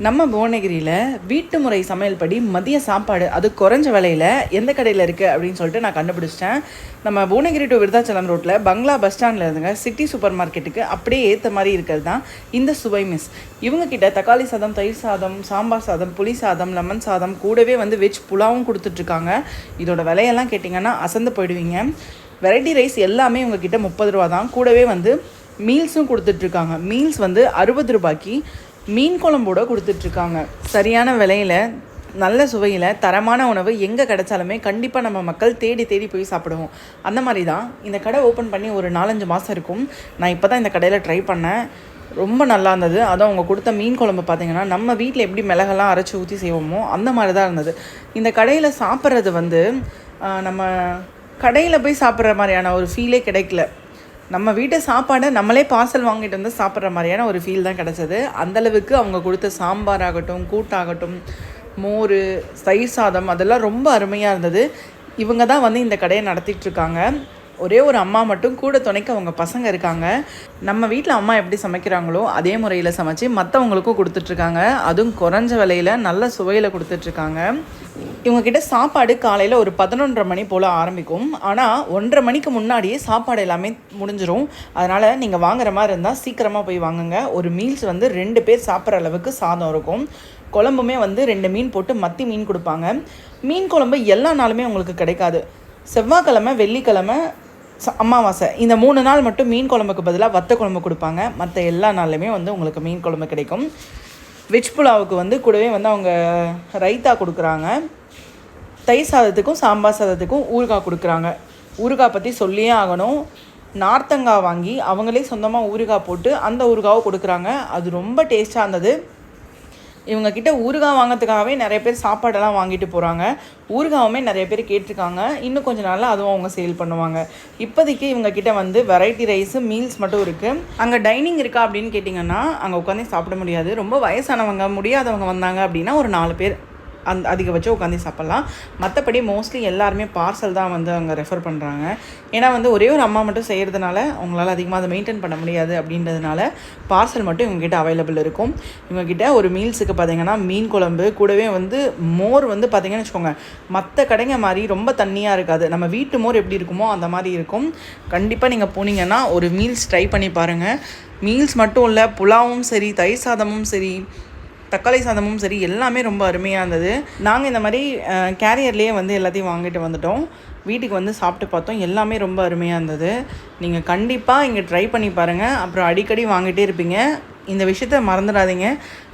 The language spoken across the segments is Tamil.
நம்ம புவனகிரியில் வீட்டு முறை சமையல் படி மதிய சாப்பாடு அது குறைஞ்ச விலையில் எந்த கடையில் இருக்குது அப்படின்னு சொல்லிட்டு நான் கண்டுபிடிச்சிட்டேன். நம்ம புவனகிரி டு விருதாச்சலம் ரோட்டில் பங்களா பஸ் ஸ்டாண்டில் இருந்துங்க. சிட்டி சூப்பர் மார்க்கெட்டுக்கு அப்படியே ஏற்ற மாதிரி இருக்கிறது தான் இந்த சுவை மிஸ் இவங்கக்கிட்ட தக்காளி சாதம் தயிர் சாதம் சாம்பார் சாதம் புளி சாதம் லெமன் சாதம் கூடவே வந்து வெஜ் புலாவும் கொடுத்துட்ருக்காங்க இதோட விலையெல்லாம் கேட்டிங்கன்னா அசந்து போயிடுவீங்க. வெரைட்டி ரைஸ் எல்லாமே உங்ககிட்ட முப்பது ரூபா தான் கூடவே வந்து மீல்ஸும் கொடுத்துட்ருக்காங்க மீல்ஸ் வந்து அறுபது ரூபாய்க்கு மீன் குழம்போட கொடுத்துட்ருக்காங்க. சரியான விலையில் நல்ல சுவையில் தரமான உணவு எங்கே கிடைச்சாலுமே கண்டிப்பாக நம்ம மக்கள் தேடி தேடி போய் சாப்பிடுவோம். அந்த மாதிரி தான் இந்த கடை ஓப்பன் பண்ணி ஒரு நாலஞ்சு மாதம் இருக்கும். நான் இப்போ தான் இந்த கடையில் ட்ரை பண்ணேன். ரொம்ப நல்லா இருந்தது. அதுவும் அவங்க கொடுத்த மீன் குழம்பு பார்த்திங்கன்னா நம்ம வீட்டில் எப்படி மிளகெல்லாம் அரைச்சி ஊற்றி செய்வோமோ அந்த மாதிரி தான் இருந்தது. இந்த கடையில் சாப்பிட்றது வந்து நம்ம கடையில் போய் சாப்பிட்ற மாதிரியான ஒரு ஃபீலே கிடைக்கல. நம்ம வீட்டு சாப்பாடை நம்மளே பார்சல் வாங்கிட்டு வந்து சாப்பிட்ற மாதிரியான ஒரு ஃபீல் தான் கிடச்சது. அந்தளவுக்கு அவங்க கொடுத்த சாம்பார் ஆகட்டும் கூட்டாகட்டும் மோர் தயிர் சாதம் அதெல்லாம் ரொம்ப அருமையாக இருந்தது. இவங்க தான் வந்து இந்த கடையை நடத்திட்டுருக்காங்க ஒரே ஒரு அம்மா மட்டும் கூட துணைக்க அவங்க பசங்க இருக்காங்க. நம்ம வீட்டில் அம்மா எப்படி சமைக்கிறாங்களோ அதே முறையில் சமைச்சு மற்றவங்களுக்கும் கொடுத்துட்ருக்காங்க அதுவும் குறைஞ்ச விலையில் நல்ல சுவையில் கொடுத்துட்ருக்காங்க இவங்கக்கிட்ட சாப்பாடு காலையில் ஒரு பதினொன்றரை மணி போல் ஆரம்பிக்கும். ஆனால் ஒன்றரை மணிக்கு முன்னாடியே சாப்பாடு எல்லாமே முடிஞ்சிடும் அதனால் நீங்கள் வாங்குற மாதிரி இருந்தால் சீக்கிரமாக போய் வாங்குங்க. ஒரு மீல்ஸ் வந்து ரெண்டு பேர் சாப்பிட்ற அளவுக்கு சாதம் இருக்கும். குழம்புமே வந்து ரெண்டு மீன் போட்டு மத்தி மீன் கொடுப்பாங்க. மீன் குழம்பு எல்லா நாளுமே உங்களுக்கு கிடைக்காது. செவ்வாய்க்கிழமை வெள்ளிக்கிழமை ச- அமாவாசை. இந்த மூணு நாள் மட்டும் மீன் குழம்புக்கு பதிலாக வத்த குழம்பு கொடுப்பாங்க. மற்ற எல்லா நாள்லையுமே வந்து உங்களுக்கு மீன் குழம்பு கிடைக்கும். வெஜ் புலாவுக்கு வந்து கூடவே வந்து அவங்க ரைத்தா கொடுக்குறாங்க. தயிர் சாதத்துக்கும் சாம்பார் சாதத்துக்கும் ஊறுகாய் கொடுக்குறாங்க. ஊறுகாய் பற்றி சொல்லியே ஆகணும். நார்த்தங்காய் வாங்கி அவங்களே சொந்தமாக ஊறுகாய் போட்டு அந்த ஊறுகாவை கொடுக்குறாங்க. அது ரொம்ப டேஸ்ட்டாக இருந்தது. இவங்கக்கிட்ட ஊறுகாய் வாங்கிறதுக்காகவே நிறைய பேர் சாப்பாடெல்லாம் வாங்கிட்டு போகிறாங்க ஊறுகாவுமே நிறைய பேர் கேட்டிருக்காங்க. இன்னும் கொஞ்ச நாளில் அதுவும் அவங்க சேல் பண்ணுவாங்க. இப்போதைக்கு இவங்கக்கிட்ட வந்து வெரைட்டி ரைஸு மீல்ஸ் மட்டும் இருக்குது அங்கே டைனிங் இருக்கா அப்படின்னு கேட்டிங்கன்னா அங்கே உட்காந்து சாப்பிட முடியாது. ரொம்ப வயசானவங்க முடியாதவங்க வந்தாங்க அப்படின்னா ஒரு நாலு பேர். அந்த அதிகபட்சம் உட்காந்து சாப்பிட்லாம். மற்றபடி மோஸ்ட்லி எல்லாருமே பார்சல் தான் வந்து அங்கே ரெஃபர் பண்ணுறாங்க ஏன்னா வந்து ஒரே ஒரு அம்மா மட்டும் செய்கிறதுனால அவங்களால அதிகமாக அதை மெயின்டைன் பண்ண முடியாது அப்படின்றதுனால பார்சல் மட்டும் இவங்ககிட்ட அவைலபிள் இருக்கும். இவங்ககிட்ட ஒரு மீல்ஸுக்கு பார்த்தீங்கன்னா மீன் குழம்பு கூடவே வந்து மோர் வந்து பார்த்தீங்கன்னு வச்சுக்கோங்க. மற்ற கடைங்க மாதிரி ரொம்ப தண்ணியாக இருக்காது. நம்ம வீட்டு மோர் எப்படி இருக்குமோ அந்த மாதிரி இருக்கும். கண்டிப்பாக நீங்கள் போனீங்கன்னா ஒரு மீல்ஸ் ட்ரை பண்ணி பாருங்கள் மீல்ஸ் மட்டும் இல்லை புலாவும் சரி தயிர் சாதமும் சரி தக்காளி சாதமும் சரி எல்லாமே ரொம்ப அருமையாக இருந்தது. நாங்கள் இந்த மாதிரி கேரியர்லேயே வந்து எல்லாத்தையும் வாங்கிட்டு வந்துட்டோம். வீட்டுக்கு வந்து சாப்பிட்டு பார்த்தோம். எல்லாமே ரொம்ப அருமையாக இருந்தது. நீங்கள் கண்டிப்பாக இங்கே ட்ரை பண்ணி பாருங்கள் அப்புறம் அடிக்கடி வாங்கிட்டே இருப்பீங்க. இந்த விஷயத்த மறந்துடாதீங்க.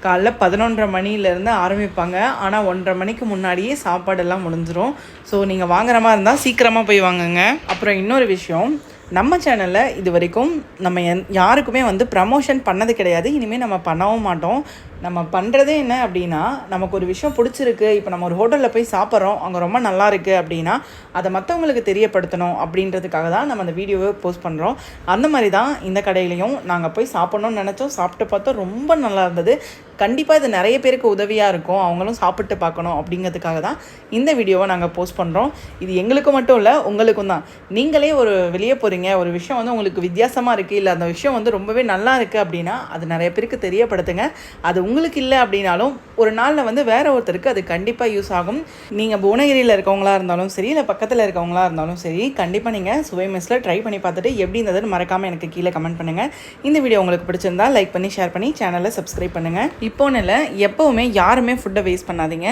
காலைல பதினொன்றரை மணிலேருந்து ஆரம்பிப்பாங்க. ஆனால் ஒன்றரை மணிக்கு முன்னாடியே சாப்பாடெல்லாம் முடிஞ்சிரும். ஸோ நீங்கள் வாங்குற மாதிரி இருந்தால் சீக்கிரமாக போய் வாங்குங்க. அப்புறம் இன்னொரு விஷயம். நம்ம சேனலில் இது வரைக்கும் நம்ம என் யாருக்குமே வந்து ப்ரமோஷன் பண்ணது கிடையாது. இனிமேல் நம்ம பண்ணவும் மாட்டோம். நம்ம பண்ணுறதே என்ன அப்படின்னா நமக்கு ஒரு விஷயம் பிடிச்சிருக்கு இப்போ நம்ம ஒரு ஹோட்டலில் போய் சாப்பிட்றோம் அங்கே ரொம்ப நல்லா இருக்குது அப்படின்னா அதை மற்றவங்களுக்கு தெரியப்படுத்தணும் அப்படின்றதுக்காக தான் நம்ம அந்த வீடியோவை போஸ்ட் பண்ணுறோம் அந்த மாதிரி தான் இந்த கடையிலையும் நாங்கள் போய் சாப்பிட்ணும்னு நினச்சோம். சாப்பிட்டு பார்த்தோம் ரொம்ப நல்லா இருந்தது. கண்டிப்பாக இது நிறைய பேருக்கு உதவியாக இருக்கும். அவங்களும் சாப்பிட்டு பார்க்கணும் அப்படிங்கிறதுக்காக தான் இந்த வீடியோவை நாங்கள் போஸ்ட் பண்ணுறோம் இது எங்களுக்கு மட்டும் இல்லை உங்களுக்கும் தான். நீங்களே ஒரு வெளியே போகிறீங்க ஒரு விஷயம் வந்து உங்களுக்கு வித்தியாசமாக இருக்குது இல்லை அந்த விஷயம் வந்து ரொம்பவே நல்லா இருக்குது அப்படின்னா அது நிறைய பேருக்கு தெரியப்படுத்துங்க. அது உங்களுக்கு இல்லை அப்படின்னாலும் ஒரு நாளில் வந்து வேற ஒருத்தருக்கு அது கண்டிப்பாக யூஸ் ஆகும். நீங்கள் புவனகிரியில் இருக்கவங்களா இருந்தாலும் சரி இல்லை பக்கத்தில் இருக்கவங்களா இருந்தாலும் சரி கண்டிப்பாக நீங்கள் சுவை மெஸ்ஸில் ட்ரை பண்ணி பார்த்துட்டு எப்படி இருந்ததுன்னு மறக்காமல் எனக்கு கீழே கமெண்ட் பண்ணுங்கள் இந்த வீடியோ உங்களுக்கு பிடிச்சிருந்தா லைக் பண்ணி ஷேர் பண்ணி சேனலை சப்ஸ்கிரைப் பண்ணுங்கள் இப்போன்னு இல்லை எப்போவுமே யாருமே ஃபுட்டை வேஸ்ட் பண்ணாதீங்க.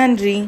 நன்றி.